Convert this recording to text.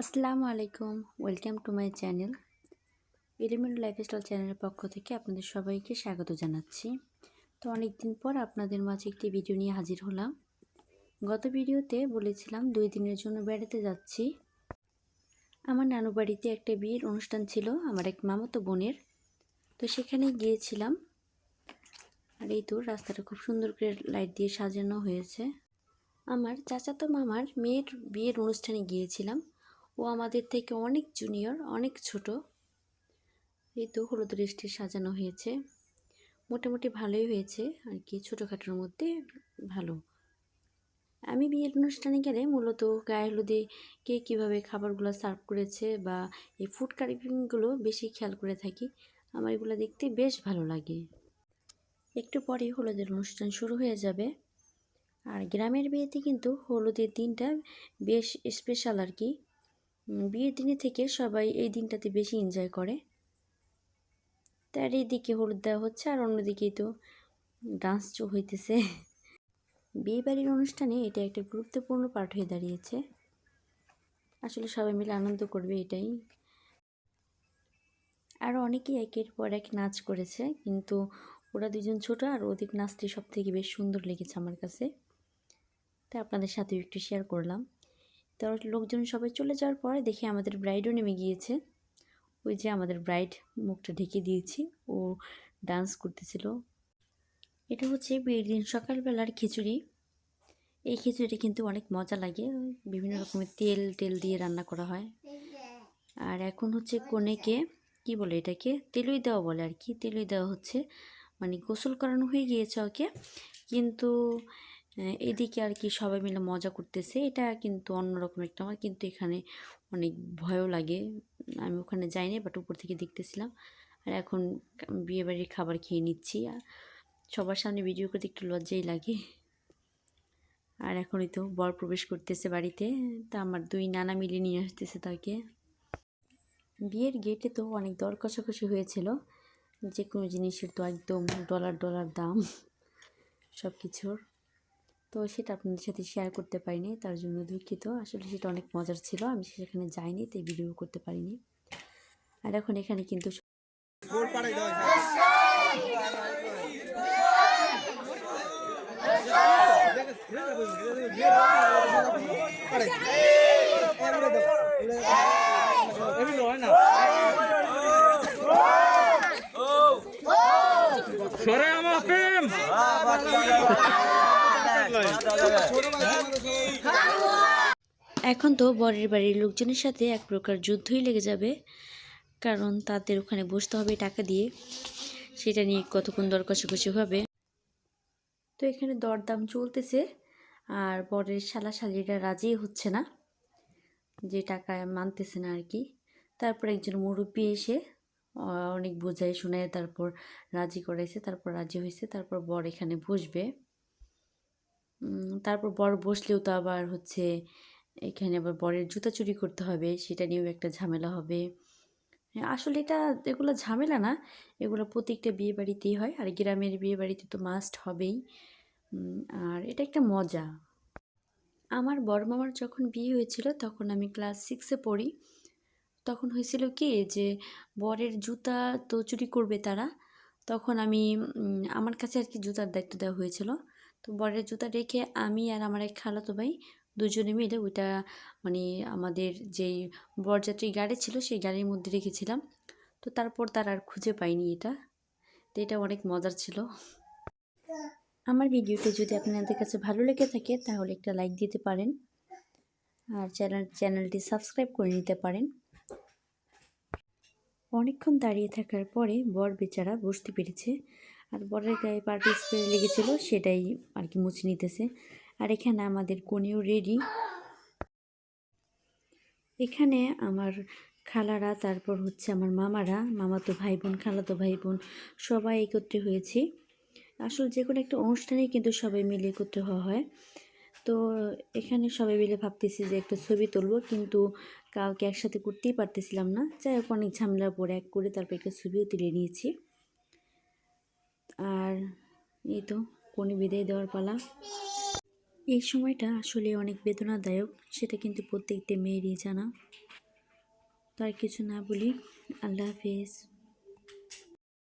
আসসালামু আলাইকুম, welcome to my channel. Element lifestyle চ্যানেলের পক্ষ থেকে আপনাদের সবাইকে স্বাগত জানাচ্ছি। তো অনেক দিন পর আপনাদের মাঝে একটি ভিডিও নিয়ে হাজির হলাম। গত ভিডিওতে বলেছিলাম দুই দিনের জন্য বেড়াতে যাচ্ছি। আমার নানু বাড়িতে একটা বিয়ের অনুষ্ঠান ছিল, আমার এক মামাতো বোনের। তো সেখানে গিয়েছিলাম। আর এই তো রাস্তাটা খুব সুন্দর করে লাইট দিয়ে সাজানো হয়েছে। আমার চাচাতো মামার মেয়ের বিয়ের অনুষ্ঠানে গিয়েছিলাম। ও আমাদের থেকে অনেক জুনিয়র অনেক ছোট। এই তো হলুদ রেস্টে সাজানো হয়েছে। মোটামুটি ভালোই হয়েছে আর কি, ছোটোখাটোর মধ্যে ভালো। আমি বিয়ের অনুষ্ঠানে গেলে মূলত গায়ে হলুদে কে কীভাবে খাবারগুলো সার্ভ করেছে বা এই ফুড কারিপিংগুলো বেশি খেয়াল করে থাকি, আমার এগুলো দেখতে বেশ ভালো লাগে। একটু পরেই হলুদের অনুষ্ঠান শুরু হয়ে যাবে। আর গ্রামের বিয়েতে কিন্তু হলুদের দিনটা বেশ স্পেশাল আর কি। বিয়ের দিনে থেকে সবাই এই দিনটাতে বেশি এনজয় করে। তার এইদিকে হলুদ দেওয়া হচ্ছে আর অন্যদিকেই তো ডান্স চো হইতেছে। বিয়ে বাড়ির অনুষ্ঠানে এটা একটা গুরুত্বপূর্ণ পার্ট হয়ে দাঁড়িয়েছে। আসলে সবাই মিলে আনন্দ করবে এটাই। আরও অনেকেই একের পর এক নাচ করেছে, কিন্তু ওরা দুজন ছোট আর ওদের নাচটি সব থেকে বেশ সুন্দর লেগেছে আমার কাছে। তাই আপনাদের সাথেও একটু শেয়ার করলাম। তো লোকজন সবাই চলে যাওয়ার পরে দেখি আমাদের ব্রাইডও নেমে গিয়েছে। ওই যে আমাদের ব্রাইড মুখটা ঢেকে দিয়েছি। ও ডান্স করতেছিল। এটা হচ্ছে বিয়ের দিন সকালবেলার খিচুড়ি। এই খিচুড়িটা কিন্তু অনেক মজা লাগে। বিভিন্ন রকমের তেল, টেল দিয়ে রান্না করা হয়। আর এখন হচ্ছে কনেকে, কি বলে এটাকে? তেলুই দেওয়া বলে আর কি। তেলুই দেওয়া হচ্ছে। মানে গোসল করানো হয়ে গিয়েছে ওকে। কিন্তু এদিকে আর কি সবাই মিলে মজা করতেছে। এটা কিন্তু অন্যরকম একটা, আমার কিন্তু এখানে অনেক ভয়ও লাগে। আমি ওখানে যাইনি বাট উপর থেকে দেখতেছিলাম। আর এখন বিয়েবাড়ির খাবার খেয়ে নিচ্ছি। আর সবার সামনে ভিডিও করতে একটু লজ্জাই লাগে। আর এখনই তো বর প্রবেশ করতেছে বাড়িতে। তা আমার দুই নানা মিলে নিয়ে আসতেছে তাকে। বিয়ের গেটে তো অনেক দর কষাকষি হয়েছিল। যে কোনো জিনিসের তো একদম ডলার ডলার দাম। সব কিছুর তো সেটা আপনাদের সাথে শেয়ার করতে পারিনি, তার জন্য দুঃখিত। আসলে সেটা অনেক মজার ছিল, আমি সেখানে যাইনি, তাই ভিডিও করতে পারিনি। আর এখন এখানে কিন্তু সরে আমার প্রেম! এখন তো বরের বাড়ির লোকজনের সাথে এক প্রকার যুদ্ধই লেগে যাবে, কারণ তাদের ওখানে বসতে হবে টাকা দিয়ে। সেটা নিয়ে কতক্ষণ দর কষাকষি হবে? তো এখানে দরদাম চলতেছে, আর বরের শালা শালিরা রাজি হচ্ছে না, যে টাকা মানতেছে না আর কি। তারপর একজন মুরব্বী এসে অনেক বোঝায়, শোনায়, তারপর রাজি করাইছে, তারপর রাজি হয়েছে তারপর বর এখানে বসবে। তারপর বর বসলেও তো আবার হচ্ছে এখানে আবার বরের জুতা চুরি করতে হবে সেটা নিয়েও একটা ঝামেলা হবে। হ্যাঁ, আসলে এটা এগুলো ঝামেলা না এগুলো প্রত্যেকটা বিয়ে বাড়িতেই হয় আর গ্রামের বিয়ে বাড়িতে তো মাস্ট হবেই। আর এটা একটা মজা। আমার বড় মামার যখন বিয়ে হয়েছিল তখন আমি ক্লাস সিক্সে পড়ি। তখন হয়েছিল কি যে বরের জুতা তো চুরি করবে তারা তখন আমি আমার কাছে আর কি জুতার দায়িত্ব দেওয়া হয়েছিল। তো বরের জুতা রেখে আমি আর আমার এক খালাতো ভাই দুজনে মিলে ওইটা মানে আমাদের যেই বরযাত্রী গাড়ি ছিল সেই গাড়ির মধ্যে রেখেছিলাম। তো তারপর তার আর খুঁজে পাইনি এটা। তো এটা অনেক মজার ছিল। আমার ভিডিওটি যদি আপনাদের কাছে ভালো লেগে থাকে তাহলে একটা লাইক দিতে পারেন আর চ্যানেল, চ্যানেলটি সাবস্ক্রাইব করে নিতে পারেন। অনেকক্ষণ দাঁড়িয়ে থাকার পরে বর বেচারা বসতে পেরেছে আর বরের গায়ে পার্টি স্প্রে লেগেছিল, সেটাই আর কি মুছে নিতেছে। আর এখানে আমাদের কনেও রেডি এখানে আমার খালারা, তারপর হচ্ছে আমার মামারা মামাতো ভাই বোন খালাতো ভাই বোন সবাই একত্রে হয়েছি। আসলে যে কোনো একটা অনুষ্ঠানেই কিন্তু সবাই মিলে একত্রে হওয়া হয়। তো এখানে সবাই মিলে ভাবতেছি যে একটা ছবি তুলবো, কিন্তু কাউকে একসাথে করতেই পারতেছিলাম না। যাই হোক, অনেক ঝামেলার পরে এক করে তারপর একটা ছবিও তুলে নিয়েছি। আর এই তো কোনি বিদায় দেওয়ার পালা। এই সময়টা আসলে অনেক বেদনাদায়ক, সেটা কিন্তু প্রত্যেকটা মেয়েরই জানা। তার কিছু না বলি, আল্লাহ হাফেজ।